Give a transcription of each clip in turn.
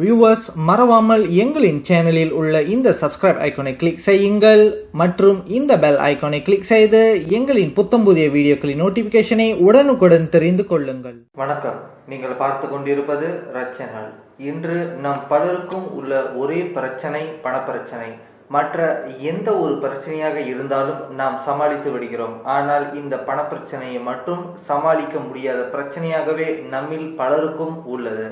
Viewers மறவாமல் எங்களின் சேனலில் உள்ள இந்த சப்ஸ்கிரைப் ஐகானை கிளிக் செய்யுங்கள். மற்றும் இந்த பெல் ஐகானை கிளிக் செய்து எங்களின் புத்தம் புதிய வீடியோக்களின் நோட்டிபிகேஷனை உடனுக்குடன் தெரிந்து கொள்ளுங்கள். வணக்கம். நீங்கள் பார்த்து கொண்டிருப்பது ரச்சனல். இன்று நம் பலருக்கும் உள்ள ஒரே பிரச்சனை பணப்பிரச்சனை. மற்ற எந்த ஒரு பிரச்சனையாக இருந்தாலும் நாம் சமாளித்து விடுகிறோம். ஆனால் இந்த பணப்பிரச்சனையை மட்டும் சமாளிக்க முடியாத பிரச்சனையாகவே நம்மில் பலருக்கும் உள்ளது.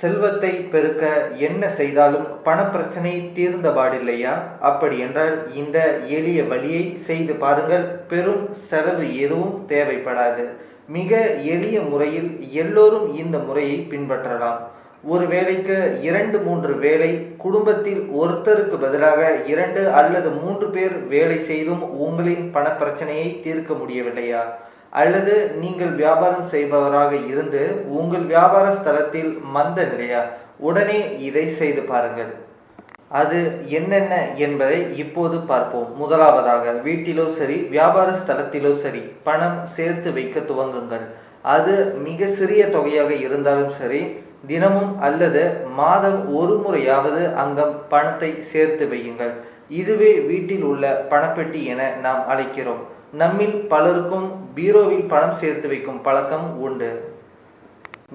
செல்வத்தை பெருக்க என்ன செய்தாலும் பணப்பிரச்சனை தீர்ந்தபாடில்லையா அப்படி என்றால் இந்த எளிய வழியை செய்து பாருங்கள். பெரும் செலவு எதுவும் தேவைப்படாது. மிக எளிய முறையில் எல்லோரும் இந்த முறையை பின்பற்றலாம். ஒரு வேலைக்கு இரண்டு மூன்று வேலை குடும்பத்தில் ஒருத்தருக்கு பதிலாக இரண்டு அல்லது மூன்று பேர் வேலை செய்தும் உங்களின் பணப்பிரச்சனையை தீர்க்க முடியவில்லையா? அல்லது நீங்கள் வியாபாரம் செய்பவராக இருந்து உங்கள் வியாபார ஸ்தலத்தில் மந்த நிலையா? உடனே இதை செய்து பாருங்கள். அது என்னென்ன என்பதை இப்போது பார்ப்போம். முதலாவதாக வீட்டிலோ சரி வியாபார ஸ்தலத்திலோ சரி பணம் சேர்த்து வைக்க துவங்குங்கள். அது மிக சிறிய தொகையாக இருந்தாலும் சரி தினமும் அல்லது மாதம் ஒரு முறையாவது அங்கம் பணத்தை சேர்த்து வையுங்கள். இதுவே வீட்டில் உள்ள பணப்பெட்டி என நாம் அழைக்கிறோம். நம்மில் பலருக்கும் பீரோவில் பணம் சேர்த்து வைக்கும் பழக்கம் உண்டு.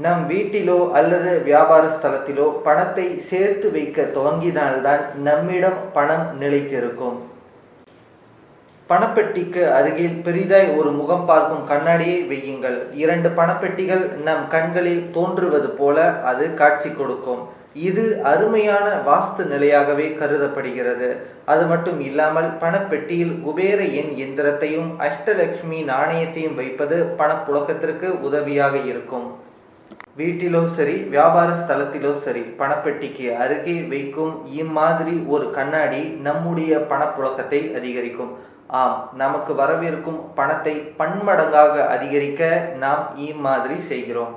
நம் வீட்டிலோ அல்லது வியாபார ஸ்தலத்திலோ பணத்தை சேர்த்து வைக்க துவங்கினால்தான் நம்மிடம் பணம் நிலைத்திருக்கும். பணப்பெட்டிக்கு அருகில் பெரிதாய் ஒரு முகம் பார்க்கும் கண்ணாடியை வையுங்கள். இரண்டு பணப்பெட்டிகள் நம் கண்களில் தோன்றுவது போல அது காட்சி கொடுக்கும். இது அருமையான வாஸ்து நிலையாகவே கருதப்படுகிறது. அது மட்டும் இல்லாமல் பணப்பெட்டியில் குபேர எண் எந்திரத்தையும் அஷ்டலட்சுமி நாணயத்தையும் வைப்பது பணப்புழக்கத்திற்கு உதவியாக இருக்கும். வீட்டிலோ சரி வியாபார ஸ்தலத்திலோ சரி பணப்பெட்டிக்கு அருகே வைக்கும் இம்மாதிரி ஒரு கண்ணாடி நம்முடைய பணப்புழக்கத்தை அதிகரிக்கும். ஆம் நமக்கு வரவிருக்கும் பணத்தை பன்மடங்காக அதிகரிக்க நாம் இம்மாதிரி செய்கிறோம்.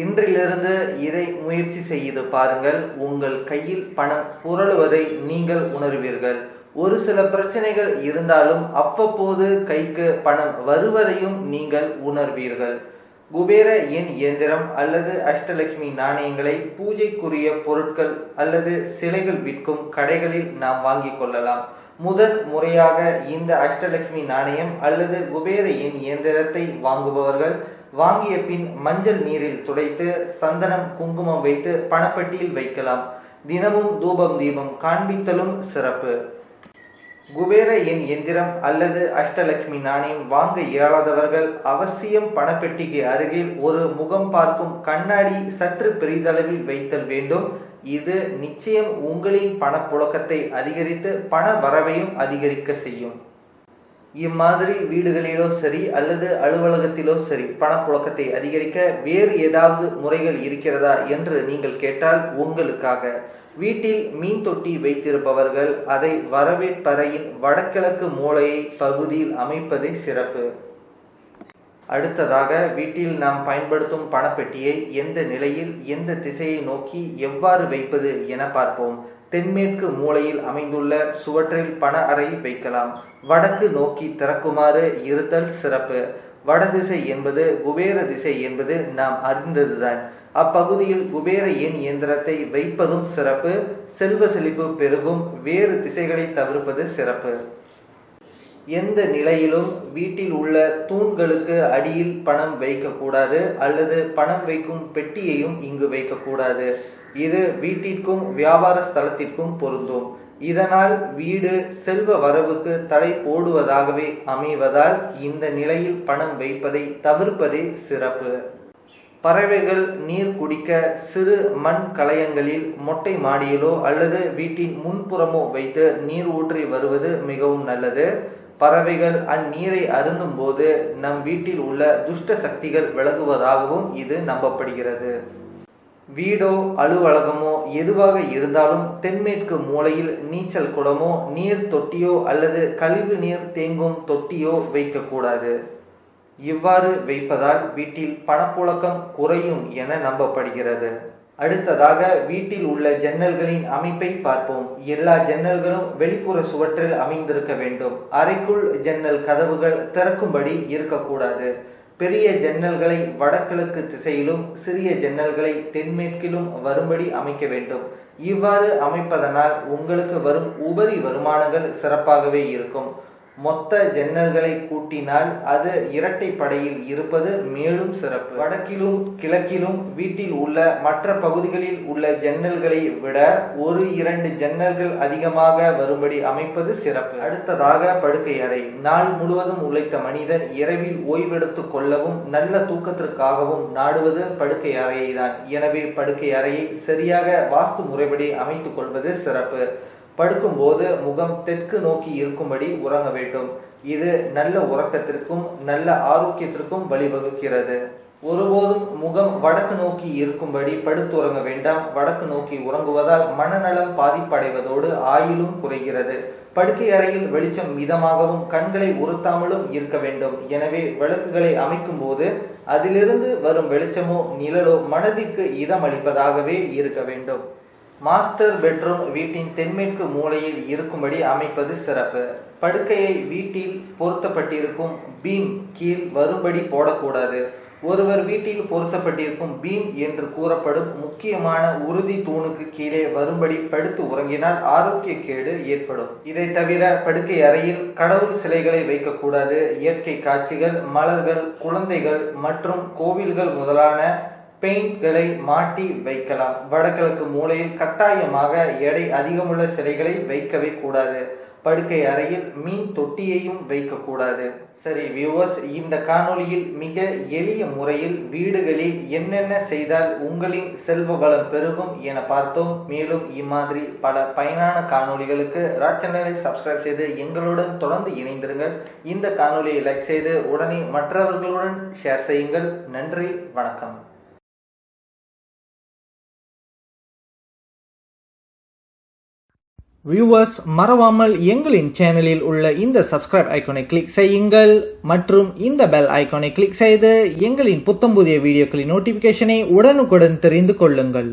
இன்றிலிருந்து இதை முயற்சி செய்து பாருங்கள். உங்கள் கையில் பணம் புரளுவதை நீங்கள் உணர்வீர்கள். ஒரு சில பிரச்சனைகள் இருந்தாலும் அவ்வப்போது கைக்கு பணம் வருவதையும் நீங்கள் உணர்வீர்கள். குபேர எண் இயந்திரம் அல்லது அஷ்டலட்சுமி நாணயங்களை பூஜைக்குரிய பொருட்கள் அல்லது சிலைகள் விற்கும் கடைகளில் நாம் வாங்கிக் கொள்ளலாம். முதல் முறையாக இந்த அஷ்டலட்சுமி நாணயம் அல்லது குபேர எண் இயந்திரத்தை வாங்குபவர்கள் வாங்கிய பின் மஞ்சள் நீரில் துடைத்து சந்தனம் குங்குமம் வைத்து பணப்பட்டியில் வைக்கலாம். தினமும் தூபம் தீபம் காண்பித்தலும் சிறப்பு. குபேர எண் எந்திரம் அல்லது அஷ்டலட்சுமி நாணயம் வாங்க இயலாதவர்கள் அவசியம் பணப்பெட்டிக்கு அருகில் ஒரு முகம் பார்க்கும் கண்ணாடி சற்று பெரிதளவில் வைத்தல் வேண்டும். இது நிச்சயம் உங்களின் பணப்புழக்கத்தை அதிகரித்து பண வரவையும் அதிகரிக்க செய்யும். இம்மாதிரி வீடுகளிலோ சரி அல்லது அலுவலகத்திலோ சரி பணப்புழக்கத்தை அதிகரிக்க வேறு ஏதாவது முறைகள் இருக்கிறதா என்று நீங்கள் கேட்டால் உங்களுக்காக. வீட்டில் மீன் தொட்டி வைத்திருப்பவர்கள் அதை வரவேற்பறையின் வடகிழக்கு மூலையை பகுதியில் அமைப்பதே சிறப்பு. அடுத்ததாக வீட்டில் நாம் பயன்படுத்தும் பணப்பெட்டியை எந்த நிலையில் எந்த திசையை நோக்கி எவ்வாறு வைப்பது என பார்ப்போம். தென்மேற்கு மூலையில் அமைந்துள்ள சுவற்றில் பண அறை வைக்கலாம். வடக்கு நோக்கி திறக்குமாறு இருத்தல் சிறப்பு. வடதிசை என்பது குபேர திசை என்பது நாம் அறிந்ததுதான். அப்பகுதியில் குபேர எண் இயந்திரத்தை வைப்பதும் சிறப்பு. செல்வ செழிப்பு பெருகும். வேறு திசைகளை தவிர்ப்பது சிறப்பு. எந்த நிலையிலும் வீட்டில் உள்ள தூண்களுக்கு அடியில் பணம் வைக்கக்கூடாது அல்லது பணம் வைக்கும் பெட்டியையும் இங்கு வைக்கக்கூடாது இது வீட்டிற்கும் வியாபார ஸ்தலத்திற்கும் பொருந்தும். இதனால் வீடு செல்வ வரவுக்கு தடை போடுவதாகவே அமைவதால் இந்த நிலையில் பணம் வைப்பதை தவிர்ப்பதே சிறப்பு. பறவைகள் நீர் குடிக்க சிறு மண் கலயங்களில் மொட்டை மாடியிலோ அல்லது வீட்டின் முன்புறமோ வைத்து நீர் ஊற்றி வருவது மிகவும் நல்லது. பறவைகள் அந்நீரை அருந்தும் போது நம் வீட்டில் உள்ள துஷ்ட சக்திகள் விலகுவதாகவும் இது நம்பப்படுகிறது. வீடோ அலுவலகமோ எதுவாக இருந்தாலும் தென்மேற்கு மூலையில் நீச்சல் குளமோ நீர் தொட்டியோ அல்லது கழிவு நீர் தேங்கும் தொட்டியோ வைக்கக்கூடாது. இவ்வாறு வைப்பதால் வீட்டில் பணப்புழக்கம் குறையும் என நம்பப்படுகிறது. அடுத்ததாக வீட்டில் உள்ள ஜன்னல்களின் அமைப்பை பார்ப்போம். எல்லா ஜன்னல்களும் வெளிப்புற சுவற்றில் அமைந்திருக்க வேண்டும். அறைக்குள் ஜன்னல் கதவுகள் திறக்கும்படி இருக்கக்கூடாது. பெரிய ஜன்னல்களை வடகிழக்கு திசையிலும் சிறிய ஜன்னல்களை தென்மேற்கிலும் வரும்படி அமைக்க வேண்டும். இவ்வாறு அமைப்பதனால் உங்களுக்கு வரும் உபரி வருமானங்கள் சிறப்பாகவே இருக்கும். மொத்த ஜன்னல்களை கூட்டினால் அது இரட்டை படையில் இருப்பது மேலும் சிறப்பு. வடக்கிலும் கிழக்கிலும் வீட்டில் உள்ள மற்ற பகுதிகளில் உள்ள ஜன்னல்களை விட ஒரு இரண்டு ஜன்னல்கள் அதிகமாக வரும்படி அமைப்பது சிறப்பு. அடுத்ததாக படுக்கை அறை. நாள் முழுவதும் உழைத்த மனிதன் இரவில் ஓய்வெடுத்துக் கொள்ளவும் நல்ல தூக்கத்திற்காகவும் நாடுவது படுக்கை அறையை தான். எனவே படுக்கை அறையை சரியாக வாஸ்து முறைப்படி அமைத்துக் கொள்வது சிறப்பு. படுக்கும்போது முகம் தெற்கு நோக்கி இருக்கும்படி உறங்க வேண்டும். இது நல்ல உறக்கத்திற்கும் நல்ல ஆரோக்கியத்திற்கும் வழிவகுக்கிறது. ஒருபோதும் முகம் வடக்கு நோக்கி இருக்கும்படி படுத்துறங்க வேண்டாம். வடக்கு நோக்கி உறங்குவதால் மனநலம் பாதிப்படைவதோடு ஆயுளும் குறைகிறது. படுக்கை அறையில் வெளிச்சம் மிதமாகவும் கண்களை உறுத்தாமலும் இருக்க வேண்டும். எனவே விளக்குகளை அமைக்கும் போது அதிலிருந்து வரும் வெளிச்சமோ நிழலோ மனதிற்கு இதமளிப்பதாகவே இருக்க வேண்டும். மாஸ்டர் பெட்ரூம் வீட்டின் தென்மேற்கு மூலையில் இருக்கும்படி அமைப்பது சிறப்பு. படுக்கையை வீட்டில் பொருத்தப்பட்டிருக்கும் பீம் கீழ் வரும்படி போடக்கூடாது. ஒருவர் வீட்டில் பொருத்தப்பட்டிருக்கும் பீம் என்று கூறப்படும் முக்கியமான உறுதி தூணுக்கு கீழே வரும்படி படுத்து உறங்கினால் ஆரோக்கிய கேடு ஏற்படும். இதை தவிர படுக்கை அறையில் கடவுள் சிலைகளை வைக்கக்கூடாது. இயற்கை காட்சிகள் மலர்கள் குழந்தைகள் மற்றும் கோவில்கள் முதலான பெயிண்ட்களை மாட்டி வைக்கலாம். வடகிழக்கு மூலையில் கட்டாயமாக எடை அதிகமுள்ள சிலைகளை வைக்கவே கூடாது. படுக்கை அறையில் மீன் தொட்டியையும் வைக்கக்கூடாது சரி வியூவர்ஸ் இந்த காணொளியில் மிக எளிய முறையில் வீடுகளில் என்னென்ன செய்தால் உங்களின் செல்வ வளம் பெருகும் என பார்த்தோம். மேலும் இம்மாதிரி பல பயனான காணொளிகளுக்கு ராஜ் சேனலை சப்ஸ்கிரைப் செய்து எங்களுடன் தொடர்ந்து இணைந்திருங்கள். இந்த காணொளியை லைக் செய்து உடனே மற்றவர்களுடன் ஷேர் செய்யுங்கள். நன்றி வணக்கம். வியூவர்ஸ் மறவாமல் எங்களின் சேனலில் உள்ள இந்த சப்ஸ்கிரைப் ஐகானை கிளிக் செய்யுங்கள். மற்றும் இந்த பெல் ஐகானை கிளிக் செய்து எங்களின் புத்தம் புதிய வீடியோக்களின் நோட்டிபிகேஷனை உடனுக்குடன் தெரிந்து கொள்ளுங்கள்.